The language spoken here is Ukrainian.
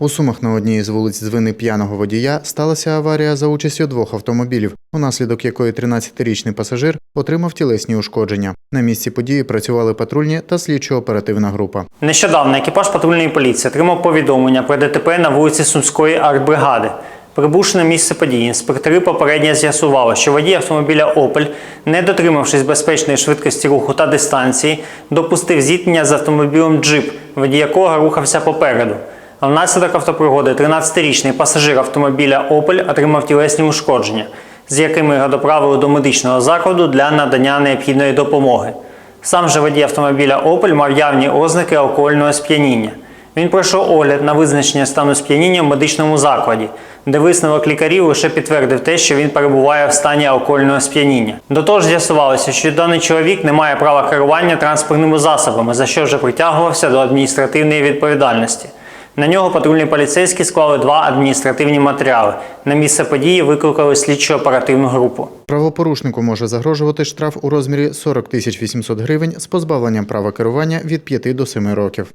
У Сумах на одній із вулиць з вини п'яного водія сталася аварія за участю двох автомобілів, унаслідок якої 13-річний пасажир отримав тілесні ушкодження. На місці події працювали патрульні та слідчо-оперативна група. Нещодавно екіпаж патрульної поліції отримав повідомлення про ДТП на вулиці Сумської артбригади. Прибувши на місце події, інспектори попередньо з'ясували, що водій автомобіля Опель, не дотримавшись безпечної швидкості руху та дистанції, допустив зіткнення з автомобілем Джип, водій якого рухався попереду. А внаслідок автопригоди 13-річний пасажир автомобіля Опель отримав тілесні ушкодження, з якими його доправили до медичного закладу для надання необхідної допомоги. Сам же водій автомобіля Opel мав явні ознаки алкогольного сп'яніння. Він пройшов огляд на визначення стану сп'яніння в медичному закладі, де висновок лікарів лише підтвердив те, що він перебуває в стані алкогольного сп'яніння. До того ж з'ясувалося, що даний чоловік не має права керування транспортними засобами, за що вже притягувався до адміністративної відповідальності. На нього патрульні поліцейські склали два адміністративні матеріали. На місце події викликали слідчо-оперативну групу. Правопорушнику може загрожувати штраф у розмірі 40 тисяч 800 гривень з позбавленням права керування від 5 до 7 років.